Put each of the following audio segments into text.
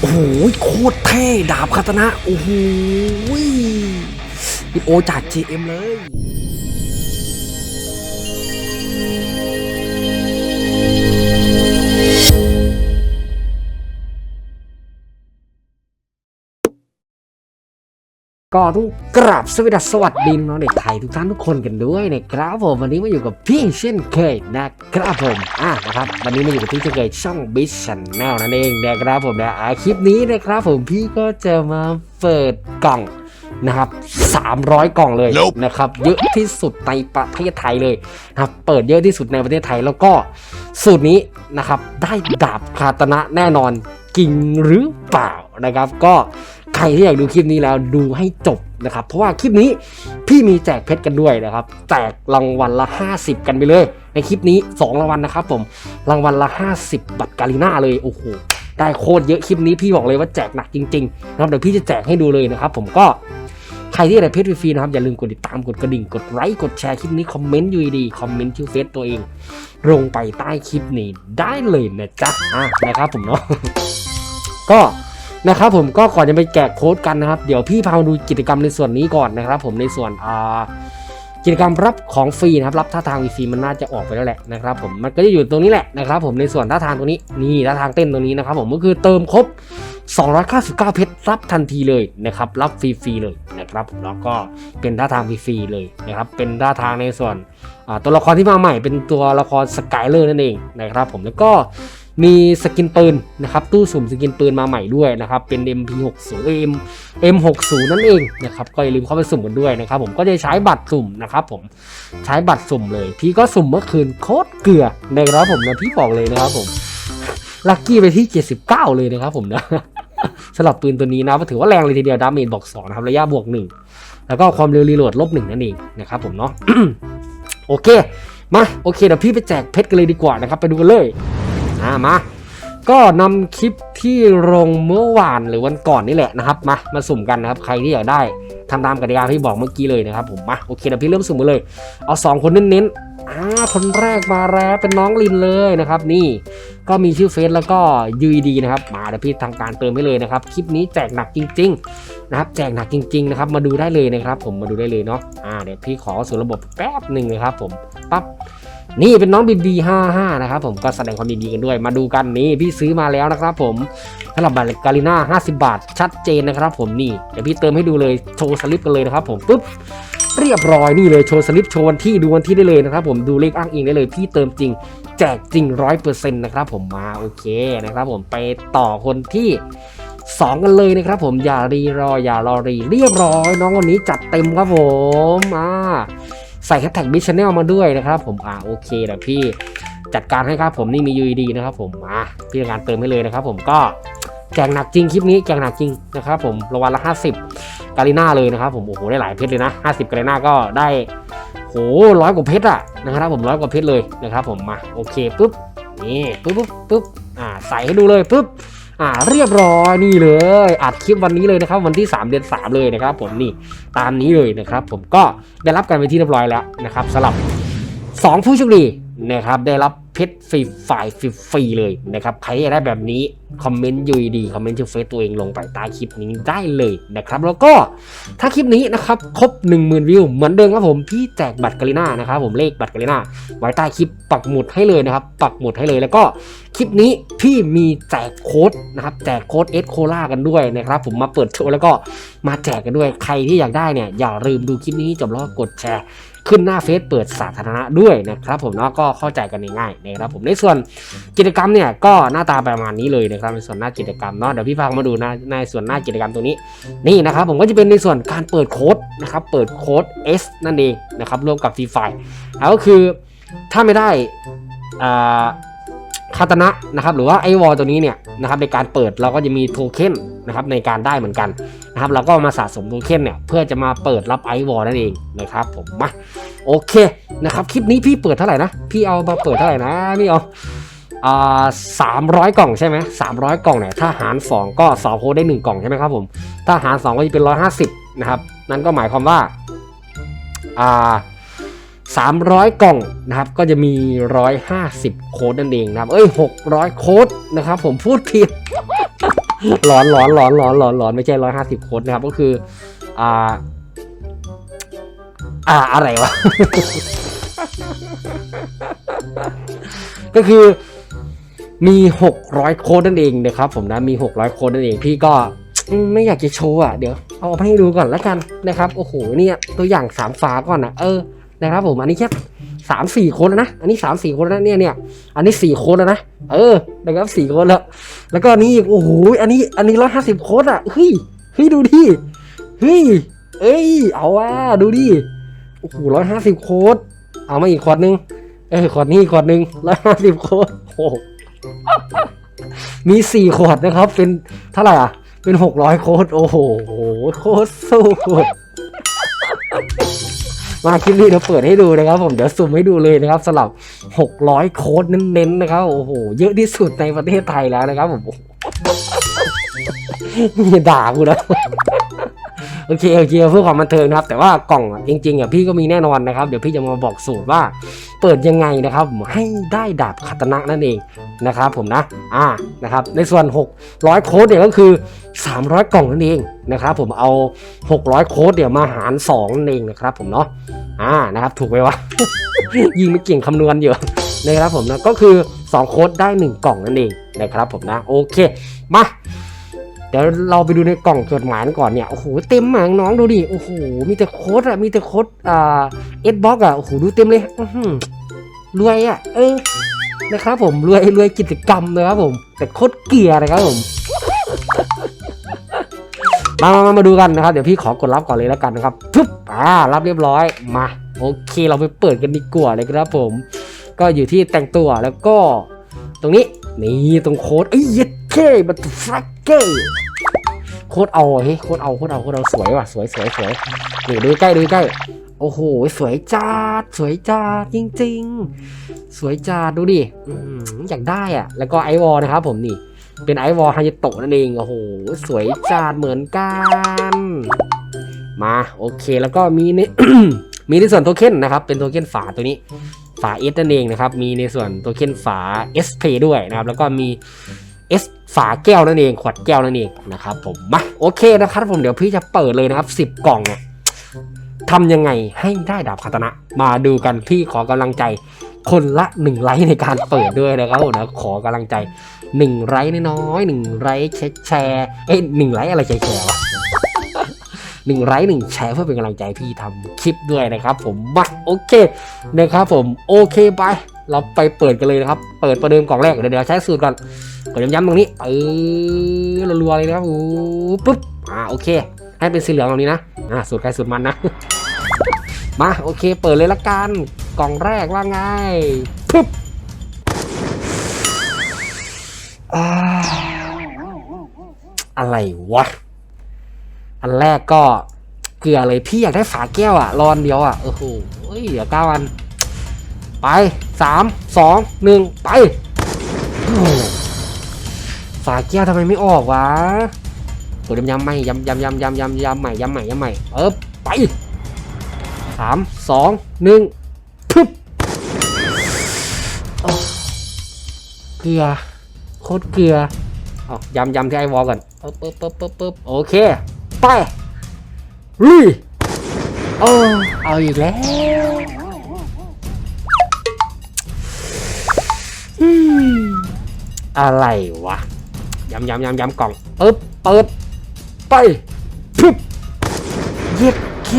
โอ้โหโคตรเท่ดาบคาตนะ โอ้โหนี่โอจาก GM เลย ก็ต้องกราบสวัสดีสวัสดีน้องเด็กไทยทุกท่านทุกคนกันด้วยนะครับผมวันนี้มาอยู่กับพี่เช่นเคยนะครับผมอะนะครับวันนี้มาอยู่กับพี่เช่นเคยช่องบิชชันแนลนั่นเองนะครับผมนะอะคลิปนี้นะครับผมพี่ก็จะมาเปิดกล่องนะครับ 300 กล่องเลย Nope นะครับ เยอะที่สุดในประเทศไทยเลยนะครับ เปิดเยอะที่สุดในประเทศไทยแล้วก็สูตรนี้นะครับ ได้ดาบคาตนะแน่นอนจริงหรือเปล่านะครับ ก็ ใครที่อยากดูคลิปนี้แล้วดูให้จบนะครับ เพราะว่าคลิปนี้พี่มีแจกเพชรกันด้วยนะครับ แจกรางวัลละ 50 กันไปเลย ในคลิปนี้ 2 รางวัลนะครับผม รางวัลละ 50 บัตรกาลิน่าเลย โอ้โห ได้โคตรเยอะคลิปนี้พี่บอกเลยว่าแจกหนักจริงๆนะครับ เดี๋ยวพี่จะแจกให้ดูเลยนะครับ ผมก็ใครที่ได้เพจฟรีนะครับ อย่าลืมกดติดตามกดกระดิ่ง กดไลค์กดแชร์คลิปนี้คอมเมนต์อยู่ดีคอมเมนต์ชื่อเฟซตัวเอง ลงไปใต้คลิปนี้ได้เลยนะจ๊ะอะนะครับผมเนาะก็ นะครับผมก็ก่อนจะไปแจกโค้ดกันนะครับ เดี๋ยวพี่พามาดูกิจกรรมในส่วนนี้ก่อนนะครับ ผมในส่วนอ่ากิจกรรมรับของฟรีนะครับรับท่าทางฟรีมันน่าจะออกไปแล้วแหละนะครับผมมันก็จะอยู่ตรงนี้แหละนะครับผมในส่วนท่าทางตรงนี้นี่ท่าทางเต้นตรงนี้นะครับผมก็คือเติมครบ 299 เพชรรับทันทีเลยนะครับรับฟรีๆเลยนะครับแล้วก็เป็นท่าทางฟรีๆเลยนะครับเป็นท่าทางในส่วนตัวละครที่มาใหม่เป็นตัวละครสกายเลอร์นั่นเองนะครับผมแล้วก็ มีสกินปืนนะครับตู้สุ่มสกินปืนมาใหม่ด้วยนะครับเป็น MP60 เอ้ย M M60 นั่นเองนะครับก็อย่าลืมเข้าไปสุ่มกันด้วยนะครับผมก็จะใช้บัตรสุ่มนะครับผมใช้บัตรสุ่มเลย พี่ก็สุ่มเมื่อคืนโคตรเกลือนะครับผมนะพี่บอกเลยนะครับผมลัคกี้ไปที่ 79 เลยนะครับผมนะสำหรับปืนตัวนี้นะถือว่าแรงเลยทีเดียวดาเมจบอก2นะครับระยะบวก 1 แล้วก็ความเร็วรีโหลดลบ1นั่นเองนะครับผมเนาะโอเคมาโอเคเดี๋ยวพี่ไปแจกเพชรกันเลยดีกว่านะครับไปดูกันเลย อ่ามา ก็นำคลิปที่ลงเมื่อวานหรือวันก่อนนี่แหละนะครับ มา มาสุ่มกันนะครับ ใครที่อยากได้ทำตามกติกาที่บอกเมื่อกี้เลยนะครับผมมาโอเคเดี๋ยวพี่เริ่มสุ่มเลย เอาสองคนเน้นๆอ่าคนแรกมาแล้วเป็นน้องลินเลยนะครับ นี่ก็มีชื่อเฟซแล้วก็ UED นะครับมาเดี๋ยวพี่ทำการเติมให้เลยนะครับ คลิปนี้แจกหนักจริง ๆ นะครับ แจกหนักจริง ๆ นะครับ มาดูได้เลยนะครับ ผมมาดูได้เลยเนาะอ่าเดี๋ยวพี่ขอสู่ระบบแป๊บหนึ่งนะครับ ผมปั๊บ นี่เป็นน้อง BB 55นะครับผมก็แสดงความยินดีกันด้วย มาดูกันนี่พี่ซื้อมาแล้วนะครับผมสำหรับบัตรกาลิน่า50 บาท ชัดเจนนะครับผมนี่เดี๋ยวพี่เติมให้ดูเลยโชว์สลิปกันเลยนะครับผมปุ๊บเรียบร้อยนี่เลยโชว์สลิปโชว์วันที่ดูวันที่ได้เลยนะครับผมดูเลขอ้างอิงได้เลยพี่เติมจริง แจกจริงร้อยเปอร์เซ็นต์นะครับผมมาโอเคนะครับผมไปต่อคนที่2กันเลยนะครับผมอย่ารีรออย่ารอรีเรียบร้อย น้องวันนี้จัดเต็มครับผมอ่า ใส่แฮชแท็กบิชแนลมาด้วยนะครับผมอ่าโอเคเดี๋ยวพี่จัดการให้ครับผมนี่มี UED นะครับผมมาพี่ทำการเติมให้เลยนะครับผมก็แจกหนักจริงคลิปนี้แจกหนักจริงนะครับผมรางวัลละ 50 กาลิน่าเลยนะครับผมโอ้โหได้หลายเพชรเลยนะ 50 กาลิน่าก็ได้โหร้อยกว่าเพชรอะนะครับผมร้อยกว่าเพชรเลยนะครับผมมาโอเคปุ๊บนี่ปุ๊บปุ๊บปุ๊บอ่าใส่ให้ดูเลยปุ๊บ อ่าเรียบร้อยนี่เลย อัดคลิปวันนี้เลยนะครับวันที่ 3 เดือน 3 เลยนะครับ ผมนี่ตามนี้เลยนะครับ ผมก็ได้รับการไปนที่เรียบร้อยแล้วนะครับสำหรับ 2 ผู้โชคดี นะครับได้รับเพชรฟรีฝ่ายฟรีเลยนะครับใครอยากได้แบบนี้คอมเมนต์ยูดีคอมเมนต์ชื่อเฟซตัวเองลงไปใต้คลิปนี้ได้เลยนะครับแล้วก็ถ้าคลิปนี้นะครับครบ 10,000 วิวเหมือนเดิมครับผมพี่แจกบัตรกาลิน่านะครับผมเลขบัตรกาลิน่าไว้ใต้คลิปปักหมุดให้เลยนะครับปักหมุดให้เลยแล้วก็คลิปนี้พี่มีแจกโค้ดนะครับแจกโค้ดเอสโคล่ากันด้วยนะครับผมมาเปิดโชว์แล้วก็มาแจกกันด้วยใครที่อยากได้เนี่ยอย่าลืมดูคลิปนี้จบแล้วกดแชร์ ขึ้นหน้าเฟซเปิดสาธารณะด้วยนะครับผมเนาะก็เข้าใจกันง่ายๆนะครับผมในส่วนกิจกรรมเนี่ยก็หน้าตาประมาณนี้เลยนะครับในส่วนหน้ากิจกรรมเนาะเดี๋ยวพี่พามาดูนะในส่วนหน้ากิจกรรมตรงนี้นี่นะครับผมก็จะเป็นในส่วนการเปิดโค้ดนะครับเปิดโค้ด S นั่นเองนะครับร่วมกับฟรีไฟแล้วก็คือถ้าไม่ได้อ่า คาตนะนะครับหรือว่าไอวอลตัวนี้เนี่ยนะครับในการเปิดเราก็จะมีโทเค็นนะครับในการได้เหมือนกันนะครับเราก็มาสะสมโทเค็นเนี่ยเพื่อจะมาเปิดรับไอวอลนั่นเองนะครับผมมาโอเคนะครับคลิปนี้พี่เปิดเท่าไหร่นะพี่เอามาเปิดเท่าไหร่นะพี่เอาอ่าสามร้อยกล่องใช่ไหมสามร้อยกล่องเนี่ยถ้าหารสองก็สองโค้ดได้หนึ่งกล่องใช่ไหมครับผมถ้าหารสองก็จะเป็นร้อยห้าสิบนะครับ นั่นก็หมายความว่าอ่า สามร้อยกล่องนะครับ ก็จะมีร้อยห้าสิบโค้ดนั่นเองนะครับ เอ้ยหกร้อยโค้ดนะครับ ผมพูดผิดร้อนร้อนร้อนร้อนร้อนร้อนไม่ใช่ร้อยห้าสิบคนนะครับ ก็คือ อ่า อ่า อะไรวะ ก็คือมี 600 โค้ดนั่นเองนะครับ ผมนะ มี 600 โค้ดนั่นเอง พี่ก็ไม่อยากจะโชว์อะ เดี๋ยว เอาไปให้ดูก่อนแล้วกันนะครับ โอ้โห เนี่ย ตัวอย่างสามฝาก่อนนะเออ นะครับผมอันนี้แค่สามสี่คนแล้วนะ อันนี้สามสี่คนแล้วนะเนี่ยเนี่ยอันนี้สี่คนแล้วนะ เออนะครับสี่คนแล้ว แล้วก็อันนี้โอ้โหอันนี้อันนี้ร้อยห้าสิบโค้ดอะเฮ้ยเฮ้ยดูดิเฮ้ยเอ้ยเอาว่าดูดิโอ้โหร้อยห้าสิบโคดเอามาอีกขวดนึงเออขวดนี้ขวดหนึ่งร้อยห้าสิบโคดโอ้โหมีสี่ขวดนะครับ เป็นเท่าไหร่อะ เป็นหกร้อยโคดโอ้โหโคตรสู้ มาคลิปนี้เราเปิดให้ดูนะครับผมเดี๋ยวซูมให้ดูเลยนะครับสำหรับ 600 โค้ดเน้นๆนะครับโอ้โหเยอะที่สุดในประเทศไทยแล้วนะครับผมอย่าด่ากูนะ โอเคโอเคเพื่อความบันเทิงนะครับ แต่ว่ากล่องจริงๆอะพี่ก็มีแน่นอนนะครับ เดี๋ยวพี่จะมาบอกสูตรว่า เปิดยังไงนะครับให้ได้ดาบคาตนะนั่นเองนะครับผมนะอ่านะครับในส่วน 600 โค้ดเนี่ยก็คือ 300 กล่องนั่นเองนะครับผมเอา 600 โค้ดเดี๋ยวมาหาร2นั่นเองนะครับผมเนาะอ่านะครับถูกไหมวะยิงไม่เก่งคำนวณอยู่นะครับผมนะก็คือ 2 โค้ดได้ 1 กล่องนั่นเองนะครับผมนะโอเคมา เดี๋ยวเราไปดูในกล่องจดหมายกันก่อนเนี่ยโอ้โหเต็มหมางน้องดูดิโอ้โหมีแต่โค้ดอะมีแต่โค้ดอ่าเอสบ็อกอะโอ้โหดูเต็มเลยรวยอะเออนะครับผมรวยรวยกิจกรรมนะครับผม แต่โคตรเกลียร์นะครับผมมามามาดูกันนะครับ เดี๋ยวพี่ขอกดรับก่อนเลยแล้วกันนะครับปึ๊บอ่ารับเรียบร้อยมา โอเคเราไปเปิดกันดีกว่าเลยครับผม ก็อยู่ที่แต่งตัวแล้วก็ ตรงนี้นี่ตรงโค้ดเอ้ยเย็ด บัตฟลักเกอร์โค้ดเอาเฮ้ยโค้ดเอาโค้ดเอาโค้ดเอาสวยว่ะสวยสวยสวยนี่ดูใกล้ดูใกล้โอ้โห สวยจัดสวยจัดจริง ๆ สวยจัดดูดิอยากได้อะ แล้วก็ไอวอลนะครับผมนี่ เป็นไอวอลฮายโตะนั่นเองโอ้โห สวยจัดเหมือนกัน มาโอเคแล้วก็มีในมีในส่วนโทเค็นนะครับ เป็นโทเค็นฝาตัวนี้ ฝา S นั่นเองนะครับ มีในส่วนโทเค็นฝา S Pay ด้วยนะครับ แล้วก็มี S ฝาแก้วนั่นเองขวดแก้วนั่นเองนะครับผมมาโอเคนะครับผมเดี๋ยวพี่จะเปิดเลยนะครับ10 กล่องเนี่ยทำยังไงให้ได้ดาบคาตนะ มาดูกันพี่ขอกำลังใจคนละหนึ่งไลค์ในการเปิดด้วยนะครับผมนะขอกำลังใจหนึ่งไลค์น้อยๆหนึ่งไลค์แชร์เอ้ยหนึ่งไลค์อะไรแชร์แชร์วะหนึ่งไลค์หนึ่งแชร์เพื่อเป็นกำลังใจพี่ทำคลิปด้วยนะครับ ผมมาโอเคนะครับผมโอเคไป เราไปเปิดกันเลยนะครับ เปิดประเดิมกล่องแรกเดี๋ยวใช้สูตรก่อน ดย้ำๆตรงนี้เออรัวๆเลยนะครับโอ้ปุ๊บอ่าโอเค ให้เป็นสีเหลืองตรงนี้นะอ่าสูตรใครสูตรมันนะ มาโอเค เปิดเลยละกันกล่องแรกว่าไงปุ๊บอะไรวะ อันแรกก็เกลือเลยพี่อยากได้ฝาแก้วอะรอนเดียวอะโอ้โหเฮ้ยเดี๋ยวเก้าอัน ไปสามสองหนึ่งไป ฝาแก้วทำไมไม่ออกวะกดยำยำใหม่ยำยำยำยำยำยำใหม่ยำใหม่ยำใหม่เออไปสามสองหนึ่งปึ๊บเกลือโคตรเกลือเอายำยำที่ไอวอลก่อนปึ๊บปึ๊บปึ๊บปึ๊บปึ๊บโอเค ไปลุยโอ้เอาอีกแล้วอืมอะไรวะ ยำยำยำยำกล่องปึ๊บเปิดไปปึ๊บเย็ดเค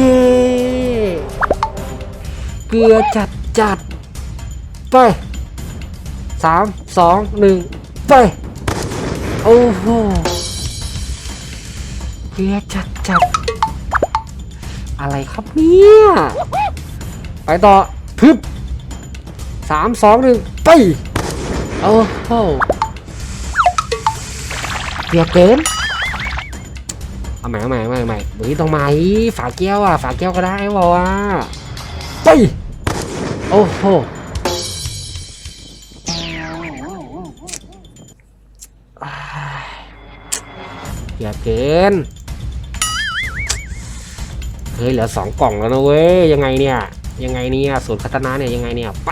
เกลือจัดจัดไปสามสองหนึ่งไป โอ้โหเกลือจัดจัดอะไรครับเนี่ย ไปต่อพึบสามสองหนึ่งไป โอ้โห เกือเกินเอาใหม่เอาใหม่เอาใหม่เอาใหม่เฮ้ยต้องมาอีฝาแก้วอะ ฝาแก้วก็ได้บอกว่าไปโอ้โหอยเกือเกินเฮ้ยเหลือสองกล่องแล้วนะเว้ยยังไงเนี่ย ยังไงเนี่ยสูตรพัฒนาเนี่ยยังไงเนี่ยไป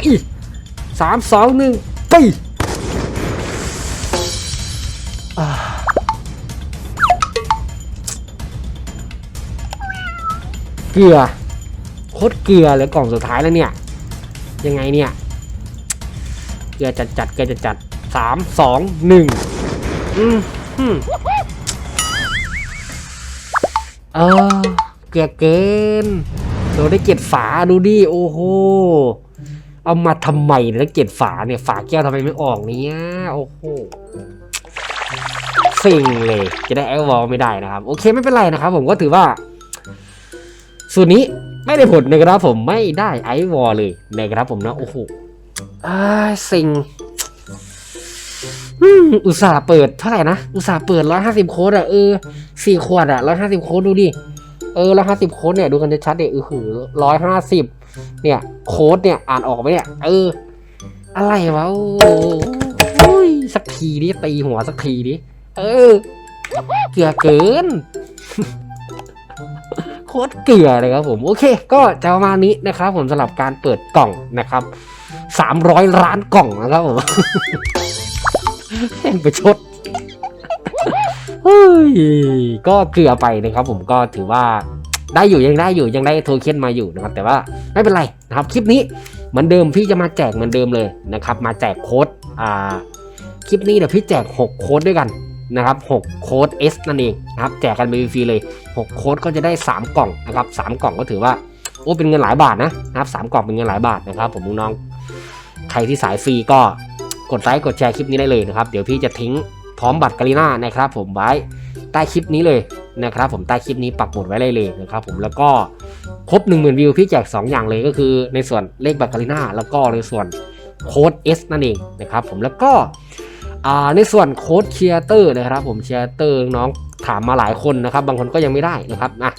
สามสองหนึ่งไป กลือโคตรเกลือเลยกล่องสุดท้ายแล้วเนี่ย ยังไงเนี่ยเกลือจัดจัดเกลือจัดจัดสามสองหนึ่งอืมอืมเออเกลือเกินเราได้เก็บฝาดูดิโอ้โหเอามาทำไมเนี่ยแล้วเก็บฝาเนี่ยฝาแก้วทำไมไม่ออกเนี่ยโอ้โหสิงเลยจะได้ไอลวอลไม่ได้นะครับ โอเคไม่เป็นไรนะครับ ผมก็ถือว่า ส่วนนี้ไม่ได้ผลนะครับผมไม่ได้ไอวอลเลยนะครับผมนะโอ้โหอ้ายสิงอืมอุตส่าห์เปิดเท่าไหร่นะอุตส่าห์เปิดร้อยห้าสิบโค้ดอะเออสี่ขวดอะร้อยห้าสิบโค้ดดูดิเออร้อยห้าสิบโค้ดเนี่ยดูกันชัดๆเนี่ยเออหือร้อยห้าสิบเนี่ยโค้ดเนี่ยอ่านออกไหมเนี่ยเออ อะไรวะโอ้ยสักทีดิตีหัวสักทีดิเออเกลือเกินโค ตรเกลือเลยครับผมโอเค ก็จะประมาณนี้นะครับผมสำหรับการเปิดกล่องนะครับสามร้อยล้านกล่องนะครับผมแม่งไปชดเฮ้ยก็เกลือไปนะครับผมก็ถือว่าได้อยู่ยังได้อยู่ยังได้โทเค็นมาอยู่นะครับแต่ว่าไม่เป็นไรนะครับคลิปนี้เหมือนเดิมพี่จะมาแจกเหมือนเดิมเลยนะครับมาแจกโค้ดอ่าคลิปนี้เดี๋ยวพี่แจก 6 โค้ดด้วยกัน นะครับ6โค้ด S นั่นเองนะครับแจกกันไปฟรีเลย 6 โค้ดก็จะได้ 3 กล่องนะครับ3กล่องก็ถือว่าโอ้เป็นเงินหลายบาทนะนะครับ3กล่องเป็นเงินหลายบาทนะครับ ผมน้องใครที่สายฟรีก็กดไลค์กดแชร์คลิปนี้ได้เลยนะครับ เดี๋ยวพี่จะทิ้งพร้อมบัตรกาลิน่านะครับผมไว้ใต้คลิปนี้เลยนะครับผมใต้คลิปนี้ปักหมุดไว้เลยเลยนะครับผมแล้วก็ครบ 1 0,000 วิวพี่แจก 2 อย่างเลยก็คือในส่วนเลขบัตรกาลิน่าแล้วก็ในส่วนโค้ด S นั่นเองนะครับผมแล้วก็ ในส่วนโค้ดเชียร์เตอร์นะครับผมเชียร์เตอร์น้องถามมาหลายคนนะครับ บางคนก็ยังไม่ได้นะครับอะ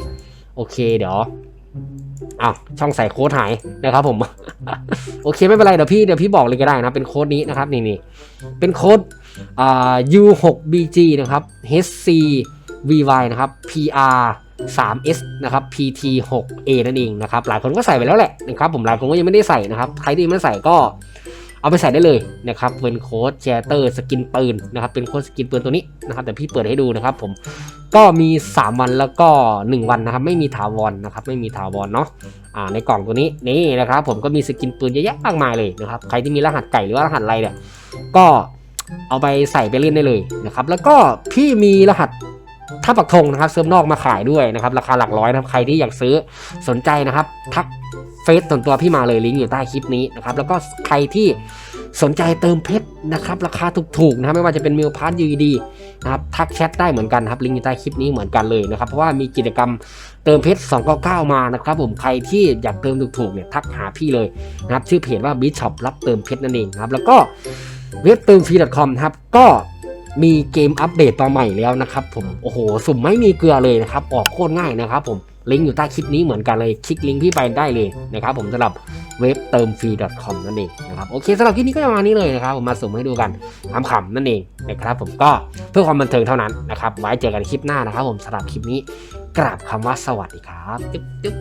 โอเคเดี๋ยวอ้าวช่องใส่โค้ดหายนะครับผม โอเคไม่เป็นไรเดี๋ยวพี่เดี๋ยวพี่บอกเลยก็ได้นะเป็นโค้ดนี้นะครับนี่นี่เป็นโค้ดอ่า U6BG นะครับ HCVY นะครับ PR 3S นะครับ PT6A นั่นเองนะครับ หลายคนก็ใส่ไปแล้วแหละนะครับผมหลายคนก็ยังไม่ได้ใส่นะครับ ใครที่ไม่ใส่ก็ เอาไปใส่ได้เลยนะครับเป็นโค้ดแชเตอร์สกินปืนนะครับเป็นโค้ดสกินปืนตัวนี้นะครับแต่พี่เปิดให้ดูนะครับผมก็มี 3 วันแล้วก็ 1 วันนะครับไม่มีถาวรนะครับไม่มีถาวรเนาะอ่าในกล่องตัวนี้นี่นะครับผมก็มีสกินปืนเยอะแยะมากมายเลยนะครับใครที่มีรหัสไก่หรือว่ารหัสอะไรเนี่ยก็เอาไปใส่ไปเล่นได้เลยนะครับแล้วก็พี่มีรหัสท่าปักธงนะครับเซิร์ฟนอกมาขายด้วยนะครับราคาหลักร้อยนะครับใครที่อยากซื้อสนใจนะครับทัก ฟซส่วนตัวพี่มาเลยลิงก์อยู่ใต้คลิปนี้นะครับแล้วก็ใครที่สนใจเติมเพชรนะครับราคาถูกๆนะครับไม่ว่าจะเป็นมิลพาร์ทยูดีนะครับทักแชทได้เหมือนกันครับลิงก์อยู่ใต้คลิปนี้เหมือนกันเลยนะครับเพราะว่ามีกิจกรรมเติมเพชร299 มานะครับผมใครที่อยากเติมถูกๆเนี่ยทักหาพี่เลยนะครับชื่อเพจว่า b i s h o p รับเติมเพชรนั่นเองครับแล้วก็เว็บเติมฟรี .com ครับก็มีเกมอัปเดตตัวใหม่แล้วนะครับผมโอ้โหสุ่มไม่มีเกลือเลยนะครับออกโคตรง่ายนะครับผม ลิงก์อยู่ใต้คลิปนี้เหมือนกันเลย คลิกลิงก์พี่ไปได้เลยนะครับผมสำหรับเว็บเติมฟรี .com นั่นเองนะครับโอเคสำหรับคลิปนี้ก็ประมาณนี้เลยนะครับผมมาสุ่มให้ดูกันขำๆนั่นเองนะครับผมก็เพื่อความบันเทิงเท่านั้นนะครับไว้เจอกันคลิปหน้านะครับผมสำหรับคลิปนี้กราบคำว่าสวัสดีครับจึ๊บจึ๊บ